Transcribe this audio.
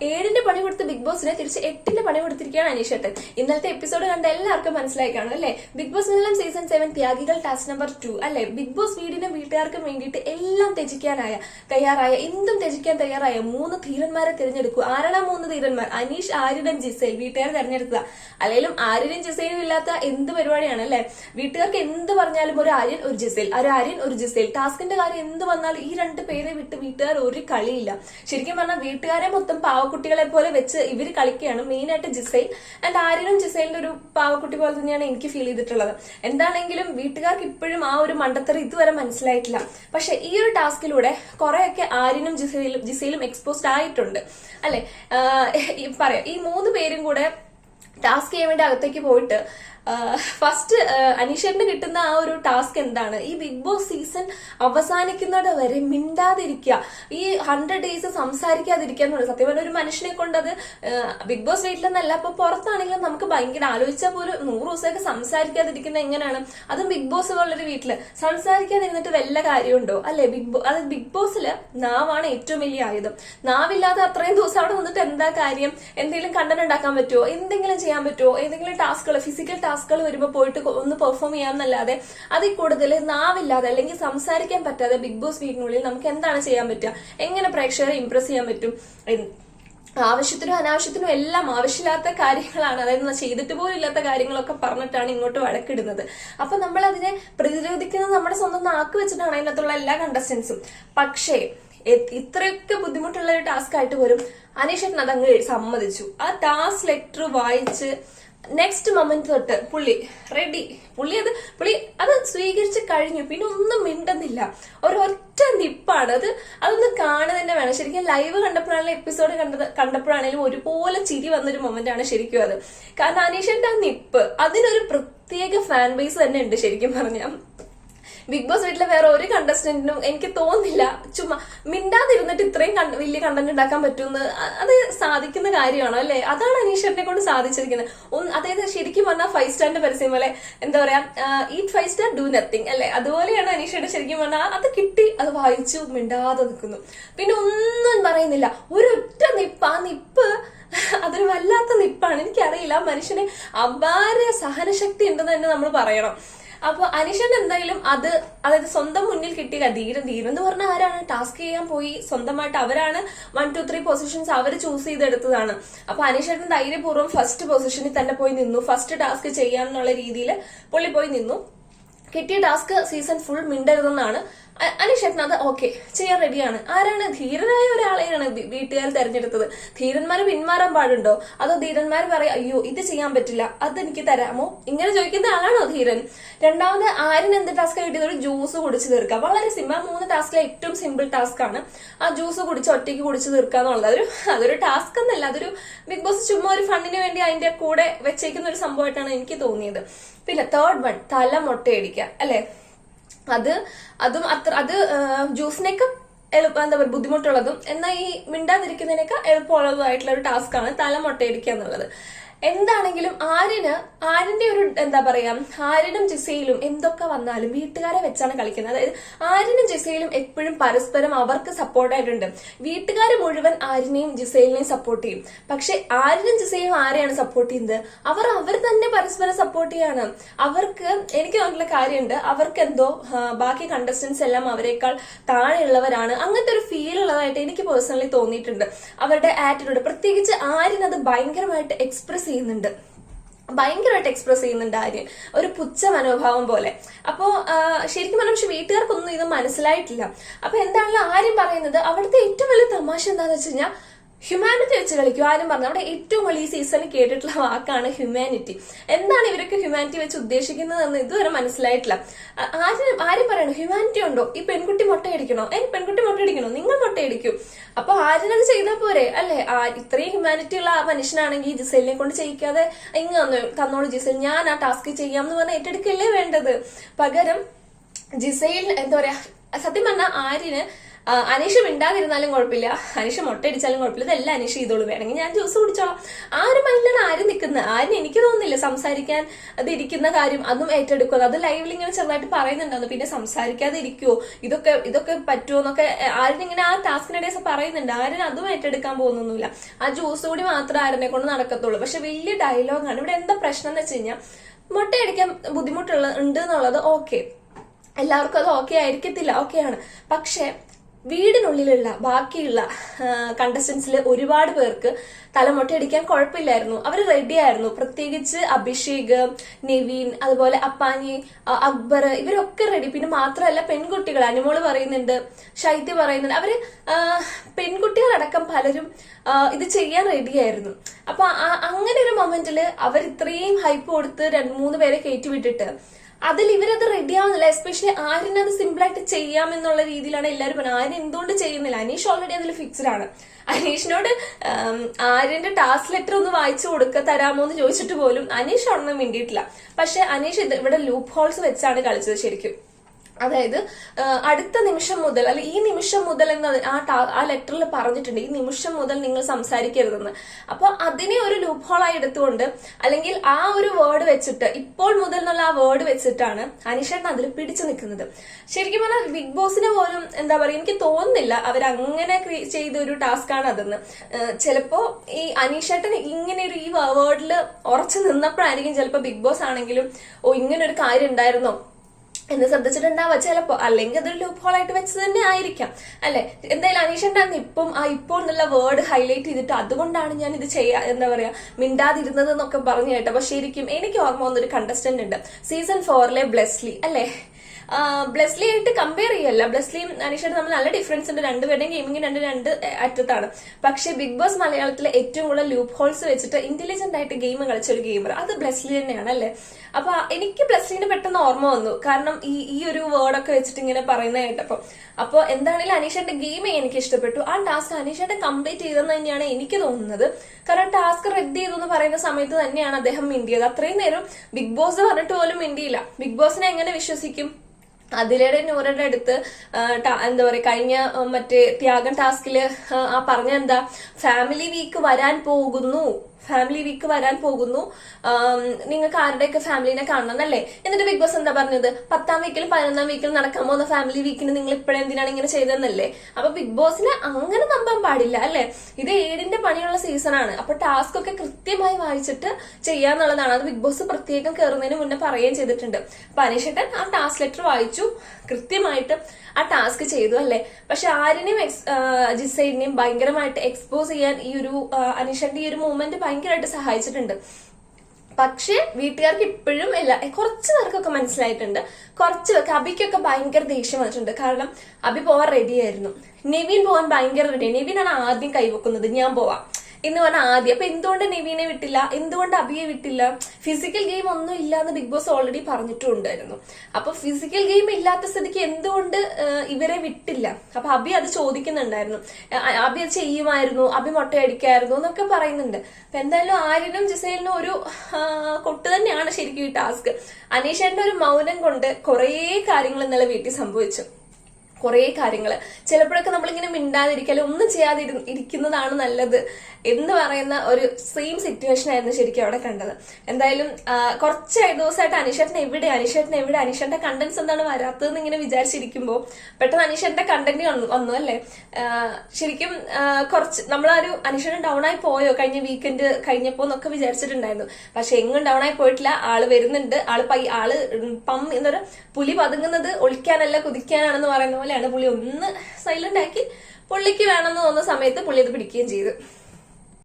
ഏഴിന്റെ പണി കൊടുത്ത് ബിഗ് ബോസിനെ തിരിച്ച് എട്ടിന്റെ പണി കൊടുത്തിരിക്കുകയാണ് അനീഷേട്ടൻ ഇന്നലത്തെ എപ്പിസോഡ് കണ്ട എല്ലാവർക്കും മനസ്സിലായി കാണും അല്ലെ Bigg Boss Malayalam season seven ത്യാഗികൾ task number two അല്ലെ? ബിഗ് ബോസ് വീടിനും വീട്ടുകാർക്കും വേണ്ടിയിട്ട് എല്ലാം ത്യജിക്കാനായ തയ്യാറായ എന്തും ത്യജിക്കാൻ തയ്യാറായ മൂന്ന് ധീരന്മാരെ തിരഞ്ഞെടുക്കുക ആരാണ് മൂന്ന് ധീരന്മാർ? അനീഷ് ആര്യനും ജിസൈൽ വീട്ടുകാർ തിരഞ്ഞെടുക്കുക. അല്ലെങ്കിലും ആര്യനും ജിസൈലും ഇല്ലാത്ത എന്ത് പരിപാടിയാണ് അല്ലെ? വീട്ടുകാർക്ക് എന്ത് പറഞ്ഞാലും ഒരു ആര്യൻ ഒരു ജിസൈൽ. ഒരു ആര്യൻ ഒരു ജിസൈൽ. ടാസ്കിന്റെ കാര്യം എന്ത് വന്നാലും ഈ രണ്ട് പേരെ വിട്ട് വീട്ടുകാർ ഒരു കളിയില്ല. ശരിക്കും പറഞ്ഞാൽ വീട്ടുകാരെ മൊത്തം പാവക്കുട്ടികളെ പോലെ വെച്ച് ഇവർ കളിക്കുകയാണ് മെയിൻ ആയിട്ട് ജിസൈൽ. ആൻഡ് ആര്യനും ജിസൈലിന്റെ ഒരു പാവക്കുട്ടി പോലെ തന്നെയാണ് എനിക്ക് ഫീൽ ചെയ്തിട്ടുള്ളത്. എന്താണെങ്കിലും വീട്ടുകാർക്ക് ഇപ്പോഴും ആ ഒരു മണ്ടത്തറി ഇതുവരെ മനസ്സിലായിട്ടില്ല. പക്ഷെ ഈ ഒരു ടാസ്കിലൂടെ കുറെയൊക്കെ ആര്യനും ജിസൈലും ജിസൈലും എക്സ്പോസ്ഡ് ആയിട്ടുണ്ട്. അല്ലെ? പറയാം. ഈ മൂന്ന് പേരും കൂടെ ടാസ്ക് ചെയ്യാൻ വേണ്ടി അകത്തേക്ക് പോയിട്ട് ഫസ്റ്റ് അനീഷേട്ടിന് കിട്ടുന്ന ആ ഒരു ടാസ്ക് എന്താണ്? ഈ ബിഗ് ബോസ് സീസൺ അവസാനിക്കുന്നത് വരെ മിണ്ടാതിരിക്കുക. ഈ ഹൺഡ്രഡ് ഡേയ്സ് സംസാരിക്കാതിരിക്കുക എന്നുള്ളത് സത്യം പറഞ്ഞ ഒരു മനുഷ്യനെ കൊണ്ടത് ബിഗ് ബോസ് വീട്ടിലെന്നല്ല അപ്പൊ പുറത്താണെങ്കിലും നമുക്ക് ഭയങ്കര ആലോചിച്ചാൽ പോലും നൂറ് ദിവസമൊക്കെ സംസാരിക്കാതിരിക്കുന്ന എങ്ങനെയാണ്? അതും ബിഗ് ബോസ് പോലുള്ളൊരു വീട്ടിൽ. സംസാരിക്കാതിരുന്നിട്ട് വല്ല കാര്യമുണ്ടോ? അല്ലെ ബിഗ് ബോ അത് ബിഗ് ബോസിൽ നാവാണ് ഏറ്റവും വലിയ ആയുധം. നാവില്ലാതെ അത്രയും ദിവസം അവിടെ നിന്നിട്ട് എന്താ കാര്യം? എന്തെങ്കിലും കണ്ടന്റ് ഉണ്ടാക്കാൻ പറ്റുമോ എന്തെങ്കിലും ചെയ്യാൻ പറ്റുമോ ഏതെങ്കിലും ടാസ്കുകൾ ഫിസിക്കൽ ടാസ്കുകൾ വരുമ്പോൾ പോയിട്ട് ഒന്ന് പെർഫോം ചെയ്യാമെന്നല്ലാതെ അതിൽ കൂടുതൽ നാവില്ലാതെ അല്ലെങ്കിൽ സംസാരിക്കാൻ പറ്റാതെ ബിഗ് ബോസ് വീടിനുള്ളിൽ നമുക്ക് എന്താണ് ചെയ്യാൻ പറ്റുക? എങ്ങനെ പ്രേക്ഷകരെ ഇംപ്രസ് ചെയ്യാൻ പറ്റും? ആവശ്യത്തിനും അനാവശ്യത്തിനും എല്ലാം ആവശ്യമില്ലാത്ത കാര്യങ്ങളാണ്. അതായത് ചെയ്തിട്ട് പോലും ഇല്ലാത്ത കാര്യങ്ങളൊക്കെ പറഞ്ഞിട്ടാണ് ഇങ്ങോട്ട് വഴക്കിടുന്നത്. അപ്പൊ നമ്മൾ അതിനെ പ്രതിരോധിക്കുന്നത് നമ്മുടെ സ്വന്തം നാക്ക് വെച്ചിട്ടാണ് അതിനകത്തുള്ള എല്ലാ കണ്ടസ്റ്റൻസും പക്ഷേ ഇത്രയൊക്കെ ബുദ്ധിമുട്ടുള്ള ഒരു ടാസ്ക് ആയിട്ട് വരും അനീഷ് അതങ്ങ് സമ്മതിച്ചു. ആ ടാസ്ക് ലെറ്റർ വായിച്ച് നെക്സ്റ്റ് മൊമെന്റ് തൊട്ട് പുള്ളി റെഡി പുള്ളി അത് പുള്ളി അത് സ്വീകരിച്ച് കഴിഞ്ഞു. പിന്നെ ഒന്നും മിണ്ടുന്നില്ല. ഒരൊറ്റ നിപ്പാണ്. അത് അതൊന്ന് കാണുക തന്നെ വേണം. ശരിക്കും ലൈവ് കണ്ടപ്പോഴാണെങ്കിലും എപ്പിസോഡ് കണ്ടത് കണ്ടപ്പോഴാണെങ്കിലും ഒരുപോലെ ചിരി വന്നൊരു മൊമെന്റ് ആണ് ശരിക്കും അത്. കാരണം അനീഷന്റെ ആ നിപ്പ് അതിനൊരു പ്രത്യേക ഫാൻ ബേസ് തന്നെ ഉണ്ട് ശരിക്കും പറഞ്ഞാൽ ബിഗ് ബോസ് വീട്ടിലെ വേറെ ഒരു കണ്ടസ്റ്റന്റിനും എനിക്ക് തോന്നുന്നില്ല. ചുമ്മാ മിണ്ടാതിരുന്നിട്ട് ഇത്രയും വലിയ കണ്ടന്റ് ഉണ്ടാക്കാൻ പറ്റുമെന്ന് അത് സാധിക്കുന്ന കാര്യമാണോ അല്ലെ? അതാണ് അനീഷറിനെ കൊണ്ട് സാധിച്ചിരിക്കുന്നത്. ഒന്ന് അതായത് ശരിക്കും പറഞ്ഞാൽ ഫൈവ് സ്റ്റാറിന്റെ പരസ്യം പോലെ എന്താ പറയാ eat five star do nothing അല്ലെ? അതുപോലെയാണ് അനീഷയുടെ ശരിക്കും പറഞ്ഞാൽ അത് കിട്ടി അത് വായിച്ചു മിണ്ടാതെ നിൽക്കുന്നു. പിന്നെ ഒന്നും പറയുന്നില്ല. ഒരൊറ്റ നിപ്പ് ആ നിപ്പ് അതൊരു വല്ലാത്ത നിപ്പാണ്. എനിക്കറിയില്ല മനുഷ്യന് അപാര സഹനശക്തി ഉണ്ടെന്ന് തന്നെ നമ്മൾ പറയണം. അപ്പൊ അനിഷൻ എന്തായാലും അത് അതായത് സ്വന്തം മുന്നിൽ കിട്ടി ധീരൻ ധീരൻ എന്ന് പറഞ്ഞാൽ ആരാണ്? ടാസ്ക് ചെയ്യാൻ പോയി സ്വന്തമായിട്ട് അവരാണ്. വൺ ടു ത്രീ പൊസിഷൻസ് അവർ ചൂസ് ചെയ്തെടുത്തതാണ്. അപ്പൊ അനിഷൻ ധൈര്യപൂർവം ഫസ്റ്റ് പൊസിഷനിൽ തന്നെ പോയി നിന്നു. ഫസ്റ്റ് ടാസ്ക് ചെയ്യാന്നുള്ള രീതിയിൽ പുള്ളി പോയി നിന്നു. കിട്ടിയ ടാസ്ക് സീസൺ ഫുൾ മിണ്ടരുതെന്നാണ് അ- അനീഷേട്ടൻ അത് ഓക്കെ ചെയ്യാൻ റെഡിയാണ് ആരാണ്? ധീരനായ ഒരാളെയാണ് വീട്ടുകാർ തെരഞ്ഞെടുത്തത്. ധീരന്മാർ പിന്മാറാൻ പാടുണ്ടോ? അതോ ധീരന്മാർ പറയാം അയ്യോ ഇത് ചെയ്യാൻ പറ്റില്ല അത് എനിക്ക് തരാമോ? ഇങ്ങനെ ചോദിക്കുന്ന ആളാണോ ധീരൻ? രണ്ടാമത് ആരും എന്ത് ടാസ്ക് കിട്ടിയത്? ഒരു ജ്യൂസ് കുടിച്ച് തീർക്കുക. വളരെ സിമ്പിൾ മൂന്ന് ടാസ്കിലെ ഏറ്റവും സിമ്പിൾ ടാസ്ക് ആണ്. ആ ജ്യൂസ് കുടിച്ച് ഒറ്റയ്ക്ക് കുടിച്ച് തീർക്കുക എന്നുള്ളത് അതൊരു അതൊരു ടാസ്ക് എന്നല്ല അതൊരു ബിഗ് ബോസ് ചുമ്മാ ഒരു ഫണ്ടിന് വേണ്ടി അതിന്റെ കൂടെ വെച്ചേക്കുന്ന ഒരു സംഭവമായിട്ടാണ് എനിക്ക് തോന്നിയത്. പിന്നെ തേർഡ് വൺ തല മുട്ടയടിക്കുക അല്ലെ? അത് അതും അത്ര അത് ജ്യൂസിനേക്കും എളുപ്പം എന്താ പറയുക ബുദ്ധിമുട്ടുള്ളതും. എന്നാൽ ഈ മിണ്ടാതിരിക്കുന്നതിനേക്കാൾ എളുപ്പമുള്ളതുമായിട്ടുള്ള ഒരു ടാസ്ക്കാണ് തല മുട്ടയടിക്കുക എന്നുള്ളത്. എന്താണെങ്കിലും ആര്യന് ആര്യന്റെ ഒരു എന്താ പറയാ ആര്യനും ജിസയിലും എന്തൊക്കെ വന്നാലും വീട്ടുകാരെ വെച്ചാണ് കളിക്കുന്നത്. അതായത് ആര്യനും ജിസയിലും എപ്പോഴും പരസ്പരം അവർക്ക് സപ്പോർട്ടായിട്ടുണ്ട് വീട്ടുകാർ മുഴുവൻ ആര്യനെയും ജിസയിലിനെയും സപ്പോർട്ട് ചെയ്യും. പക്ഷെ ആര്യനും ജിസയിലും ആരെയാണ് സപ്പോർട്ട് ചെയ്യുന്നത്? അവർ അവർ തന്നെ പരസ്പരം സപ്പോർട്ട് ചെയ്യാണ്. അവർക്ക് എനിക്ക് തോന്നിയിട്ടുള്ള കാര്യമുണ്ട്. അവർക്ക് എന്തോ ബാക്കി കണ്ടസ്റ്റൻസ് എല്ലാം അവരെക്കാൾ താഴെയുള്ളവരാണ്. അങ്ങനത്തെ ഒരു ഫീൽ ഉള്ളതായിട്ട് എനിക്ക് പേഴ്സണലി തോന്നിയിട്ടുണ്ട്. അവരുടെ ആറ്റിറ്റ്യൂഡ് പ്രത്യേകിച്ച് ആര്യൻ അത് ഭയങ്കരമായിട്ട് എക്സ്പ്രസ് ചെയ്യുന്നുണ്ട്. ഭയങ്കരമായിട്ട് എക്സ്പ്രസ് ചെയ്യുന്നുണ്ട് ആര്യൻ. ഒരു പുച്ഛ മനോഭാവം പോലെ. അപ്പോ ശരിക്കും പറഞ്ഞാൽ പക്ഷെ വീട്ടുകാർക്കൊന്നും ഇത് മനസ്സിലായിട്ടില്ല. അപ്പൊ എന്താണല്ലോ ആര്യം പറയുന്നത്? അവിടുത്തെ ഏറ്റവും വലിയ തമാശ എന്താന്ന് വെച്ച് കഴിഞ്ഞാൽ ഹ്യൂമാനിറ്റി വെച്ച് കളിക്കും. ആരും പറഞ്ഞു അവിടെ ഏറ്റവും വലിയ സീസണിൽ കേട്ടിട്ടുള്ള വാക്കാണ് ഹ്യൂമാനിറ്റി എന്താണ് ഇവരൊക്കെ ഹ്യൂമാനിറ്റി വെച്ച് ഉദ്ദേശിക്കുന്നത് എന്ന് ഇതുവരെ മനസ്സിലായിട്ടില്ല. ആരും ആരും പറയണു? ഹ്യൂമാനിറ്റി ഉണ്ടോ? ഈ പെൺകുട്ടി മുട്ടയടിക്കണോ? ഏ പെൺകുട്ടി മുട്ടയടിക്കണോ? നിങ്ങൾ മുട്ടയടിക്കൂ. അപ്പൊ ആരിനത് ചെയ്താൽ പോരെ? അല്ലെ? ഇത്രയും ഹ്യൂമാനിറ്റി ഉള്ള ആ മനുഷ്യനാണെങ്കിൽ ജിസലിനെ കൊണ്ട് ചെയ്യിക്കാതെ ഇങ്ങ് തന്നു തന്നോളൂ ജിസൽ. ഞാൻ ആ ടാസ്ക് ചെയ്യാം എന്ന് പറഞ്ഞാൽ ഏറ്റെടുക്കല്ലേ വേണ്ടത്? പകരം ജിസയിൽ എന്താ പറയാ സത്യം പറഞ്ഞാൽ ആര്യന് ആ, അനീഷ് മിണ്ടാതിരുന്നാലും കുഴപ്പമില്ല. അനീഷ് മുട്ടയടിച്ചാലും കുഴപ്പമില്ല. ഇതെല്ലാം അനീഷ് ചെയ്തോളൂ. വേണമെങ്കിൽ ഞാൻ ജ്യൂസ് കുടിച്ചോളാം. ആ ഒരു മൈൻഡിലാണ് ആരും നിൽക്കുന്നത് ആരും എനിക്ക് തോന്നുന്നില്ല സംസാരിക്കാൻ അത് ഇരിക്കുന്ന കാര്യം അതും ഏറ്റെടുക്കുക അത് ലൈവിൽ ഇങ്ങനെ ചെറുതായിട്ട് പറയുന്നുണ്ടായിരുന്നു. പിന്നെ സംസാരിക്കാതെ ഇതൊക്കെ ഇതൊക്കെ പറ്റുമോ എന്നൊക്കെ ആരും ഇങ്ങനെ ആ ടാസ്കിനിടെ പറയുന്നുണ്ട്. ആരും അതും ഏറ്റെടുക്കാൻ പോകുന്നൊന്നുമില്ല. ആ ജ്യൂസ് കൂടി മാത്രമേ ആരനെ കൊണ്ട് നടക്കത്തുള്ളൂ. പക്ഷെ വലിയ ഡയലോഗാണ് ഇവിടെ എന്താ പ്രശ്നം എന്ന് വെച്ച് കഴിഞ്ഞാൽ മുട്ടയടിക്കാൻ ബുദ്ധിമുട്ടുള്ള ഉണ്ട് എന്നുള്ളത് ഓക്കെ എല്ലാവർക്കും അത് ഓക്കെ ആയിരിക്കത്തില്ല. ഓക്കെയാണ് പക്ഷെ വീടിനുള്ളിലുള്ള ബാക്കിയുള്ള കണ്ടസ്റ്റൻസിൽ ഒരുപാട് പേർക്ക് തലമുട്ടയടിക്കാൻ കുഴപ്പമില്ലായിരുന്നു. അവർ റെഡി ആയിരുന്നു. പ്രത്യേകിച്ച് അഭിഷേക് നിവീൻ അതുപോലെ അപ്പാനി അക്ബർ ഇവരൊക്കെ റെഡി പിന്നെ മാത്രമല്ല പെൺകുട്ടികൾ. അനുമോൾ പറയുന്നുണ്ട് ശൈത്യ പറയുന്നുണ്ട്. അവർ പെൺകുട്ടികളടക്കം പലരും ഇത് ചെയ്യാൻ റെഡിയായിരുന്നു അപ്പൊ അങ്ങനെ ഒരു മൊമെന്റിൽ അവർ ഇത്രയും ഹൈപ്പ് കൊടുത്ത് രണ്ട് മൂന്ന് പേരെ കയറ്റി വിട്ടിട്ട് അതിൽ ഇവരത് റെഡി ആവുന്നില്ല എസ്പെഷ്യലി സിമ്പിൾ ആയിട്ട് ചെയ്യാം എന്നുള്ള രീതിയിലാണ് എല്ലാവരും പറഞ്ഞത്. ആര്യൻ എന്തുകൊണ്ട് ചെയ്യുന്നില്ല? അനീഷ് ഓൾറെഡി അതിൽ ഫിക്സ്ഡ് ആണ്. അനീഷിനോട് ആര്യന്റെ ടാസ്ക് ലെറ്റർ ഒന്ന് വായിച്ചു കൊടുക്ക തരാമോ എന്ന് ചോദിച്ചിട്ട് പോലും അനീഷ് ഒന്നും മിണ്ടിയിട്ടില്ല. പക്ഷെ അനീഷ് ഇവിടെ ലൂപ്പ് ഹോൾസ് വെച്ചാണ് കളിച്ചത് ശരിക്കും. അതായത് അടുത്ത നിമിഷം മുതൽ അല്ലെ ഈ നിമിഷം മുതൽ എന്ന് ആ ആ ലെറ്ററിൽ പറഞ്ഞിട്ടുണ്ട് ഈ നിമിഷം മുതൽ നിങ്ങൾ സംസാരിക്കരുതെന്ന്. അപ്പൊ അതിനെ ഒരു ലൂപ്പ് ഹോളായി എടുത്തുകൊണ്ട് അല്ലെങ്കിൽ ആ ഒരു വേർഡ് വെച്ചിട്ട് ഇപ്പോൾ മുതൽ എന്നുള്ള ആ വേർഡ് വെച്ചിട്ടാണ് അനിഷേട്ടൻ അതിൽ പിടിച്ചു നിൽക്കുന്നത്. ശരിക്കും പറഞ്ഞാൽ ബിഗ് ബോസിനെ പോലും എന്താ പറയുക എനിക്ക് തോന്നുന്നില്ല അവർ അങ്ങനെ ചെയ്ത ഒരു ടാസ്ക് ആണ് അതെന്ന് ചിലപ്പോ ഈ അനീഷേട്ടൻ ഇങ്ങനെ ഒരു ഈ വേർഡിൽ ഉറച്ചു നിന്നപ്പോഴായിരിക്കും ചിലപ്പോ ബിഗ് ബോസ് ആണെങ്കിലും ഓ ഇങ്ങനെ ഒരു കാര്യം ഉണ്ടായിരുന്നോ? എന്ന് ശ്രദ്ധിച്ചിട്ടുണ്ടാവുക. ചിലപ്പോ അല്ലെങ്കിൽ അതൊരു ലൂപ്പ് ഹോൾ ആയിട്ട് വെച്ചത് തന്നെ ആയിരിക്കാം. അല്ലെ? എന്തായാലും അനീഷണ്ടാന്ന് ഇപ്പം ആ ഇപ്പോൾ എന്നുള്ള വേർഡ് ഹൈലൈറ്റ് ചെയ്തിട്ട് അതുകൊണ്ടാണ് ഞാൻ ഇത് ചെയ്യാ എന്താ പറയാ മിണ്ടാതിരുന്നത് എന്നൊക്കെ പറഞ്ഞു കേട്ടോ പക്ഷെ ശരിക്കും എനിക്ക് ഓർമ്മ വന്നൊരു കണ്ടസ്റ്റന്റ് ഉണ്ട്. സീസൺ ഫോറിലെ ബ്ലെസ്ലി അല്ലെ? ബ്ലെസ്ലി ആയിട്ട് കമ്പയർ ചെയ്യല്ല. ബ്ലെസ്ലിയും അനീഷായിട്ട് നമ്മൾ നല്ല ഡിഫറൻസ് ഉണ്ട്. രണ്ടുപേരുടെയും ഗെയിമിംഗ് രണ്ട് രണ്ട് അറ്റത്താണ്. പക്ഷെ ബിഗ് ബോസ് മലയാളത്തിലെ ഏറ്റവും കൂടുതൽ ലൂപ്പ് ഹോൾസ് വെച്ചിട്ട് ഇന്റലിജന്റ് ആയിട്ട് ഗെയിം കളിച്ച ഒരു ഗെയിമർ അത് ബ്ലെസ്ലി തന്നെയാണ് അല്ലെ? അപ്പൊ എനിക്ക് ബ്ലെസ്ലിനെ പെട്ടെന്ന് ഓർമ്മ വന്നു. കാരണം ഈ ഈ ഒരു വേർഡൊക്കെ വെച്ചിട്ട് ഇങ്ങനെ പറയുന്ന കേട്ടപ്പോ. അപ്പൊ എന്താണെങ്കിലും അനീഷയുടെ ഗെയിം എനിക്ക് ഇഷ്ടപ്പെട്ടു. ആ ടാസ്ക് അനീഷയുടെ കംപ്ലീറ്റ് ചെയ്തെന്ന് തന്നെയാണ് എനിക്ക് തോന്നുന്നത്. കാരണം ടാസ്ക് റെഡ് ചെയ്തു എന്ന് പറയുന്ന സമയത്ത് തന്നെയാണ് അദ്ദേഹം മിണ്ടിയത്. അത്രയും നേരം ബിഗ് ബോസ് പറഞ്ഞിട്ട് പോലും മിണ്ടിയില്ല. ബിഗ് ബോസിനെ എങ്ങനെ വിശ്വസിക്കും? അതിലേടെ നൂറയുടെ അടുത്ത് എന്താ പറയുക കഴിഞ്ഞ മറ്റേ ത്യാഗം ടാസ്കിൽ ആ പറഞ്ഞ എന്താ ഫാമിലി വീക്ക് വരാൻ പോകുന്നു. ഫാമിലി വീക്ക് വരാൻ പോകുന്നു. നിങ്ങൾക്ക് ആരുടെയൊക്കെ ഫാമിലിനെ കാണണം എന്നല്ലേ എന്നിട്ട് ബിഗ് ബോസ് എന്താ പറഞ്ഞത്? പത്താം വീക്കിലും പതിനൊന്നാം വീക്കിലും നടക്കാൻ പോകുന്ന ഫാമിലി വീക്കിന് നിങ്ങൾ ഇപ്പോഴെന്തിനാണ് ഇങ്ങനെ ചെയ്തതെന്നല്ലേ? അപ്പൊ ബിഗ് ബോസിനെ അങ്ങനെ നമ്പാൻ പാടില്ല അല്ലെ? ഇത് ഏടിന്റെ പണിയുള്ള സീസണാണ് അപ്പൊ ടാസ്ക് ഒക്കെ കൃത്യമായി വായിച്ചിട്ട് ചെയ്യാന്നുള്ളതാണ്. അത് ബിഗ് ബോസ് പ്രത്യേകം കയറുന്നതിന് മുന്നേ പറയുകയും ചെയ്തിട്ടുണ്ട്. അപ്പൊ അനീഷേട്ടൻ ആ ടാസ്ക് ലെറ്റർ വായിച്ചു. കൃത്യമായിട്ട് ആ ടാസ്ക് ചെയ്തു അല്ലെ? പക്ഷെ ആരിനെയും ജിസൈഡിനെയും ഭയങ്കരമായിട്ട് എക്സ്പോസ് ചെയ്യാൻ ഈ ഒരു അനീഷന്റെ ഈ ഒരു മൂവ്മെന്റ് ഭയങ്കരമായിട്ട് സഹായിച്ചിട്ടുണ്ട്. പക്ഷേ വീട്ടുകാർക്ക് ഇപ്പോഴും ഇല്ല കുറച്ച് പേർക്കൊക്കെ മനസ്സിലായിട്ടുണ്ട്. കുറച്ച് പേർക്ക് അബിക്കൊക്കെ ഭയങ്കര ദേഷ്യം വന്നിട്ടുണ്ട്. കാരണം അബി പോവാൻ റെഡിയായിരുന്നു നെവീൻ പോവാൻ ഭയങ്കര റെഡി നെവീനാണ് ആദ്യം കൈവെക്കുന്നത്. ഞാൻ പോവാം. എന്ന് പറഞ്ഞാൽ ആദ്യം. അപ്പൊ എന്തുകൊണ്ട് നെവീനെ വിട്ടില്ല? എന്തുകൊണ്ട് അഭിയെ വിട്ടില്ല? ഫിസിക്കൽ ഗെയിം ഒന്നും ഇല്ല എന്ന് ബിഗ് ബോസ് ഓൾറെഡി പറഞ്ഞിട്ടുണ്ടായിരുന്നു. അപ്പൊ ഫിസിക്കൽ ഗെയിം ഇല്ലാത്ത സ്ഥിതിക്ക് എന്തുകൊണ്ട് ഇവരെ വിട്ടില്ല? അപ്പൊ അഭി അത് ചോദിക്കുന്നുണ്ടായിരുന്നു. അഭി അത് ചെയ്യുമായിരുന്നു അബി മുട്ടയടിക്കായിരുന്നു എന്നൊക്കെ പറയുന്നുണ്ട്. അപ്പൊ എന്തായാലും ആര്യനും ജിസൈലിനും ഒരു കൊട്ട് തന്നെയാണ് ശരിക്കും ഈ ടാസ്ക് അനീഷേന്റെ ഒരു മൗനം കൊണ്ട് കുറേ കാര്യങ്ങൾ ഇന്നലെ വീട്ടിൽ സംഭവിച്ചു. കുറേ കാര്യങ്ങൾ. ചിലപ്പോഴൊക്കെ നമ്മളിങ്ങനെ മിണ്ടാതിരിക്കൽ ഒന്നും ചെയ്യാതെ ഇരു- ഇരിക്കുന്നതാണ് നല്ലത് എന്ന് പറയുന്ന ഒരു സെയിം സിറ്റുവേഷൻ ആയിരുന്നു ശരിക്കും അവിടെ കണ്ടത്. എന്തായാലും കുറച്ച് ദിവസമായിട്ട് അനിഷേട്ടൻ എവിടെ അനിഷേട്ടൻ എവിടെ അനിഷേന്റെ കണ്ടന്റ്സ് എന്താണ് വരാത്തതെന്ന് ഇങ്ങനെ വിചാരിച്ചിരിക്കുമ്പോൾ പെട്ടെന്ന് അനിഷേന്റെ കണ്ടന്റ് വന്നു അല്ലേ? ശരിക്കും കുറച്ച് നമ്മളൊരു അനിഷേട്ടൻ ഡൗൺ ആയി പോയോ? കഴിഞ്ഞ വീക്കെൻഡ് കഴിഞ്ഞപ്പോ എന്നൊക്കെ വിചാരിച്ചിട്ടുണ്ടായിരുന്നു. പക്ഷെ എങ്ങും ഡൗൺ ആയി പോയിട്ടില്ല. ആൾ വരുന്നുണ്ട്. ആൾ പൈ ആൾ പം എന്നൊരു പുലി പതുങ്ങുന്നത് ഒളിക്കാനല്ല കുതിക്കാനാണെന്ന് പറയുന്ന പോലെയാണ് പുള്ളി ഒന്ന് സൈലന്റ് ആക്കി പുള്ളിക്ക് വേണമെന്ന് തോന്നുന്ന സമയത്ത് പുള്ളി അത് പിടിക്കുകയും ചെയ്തു.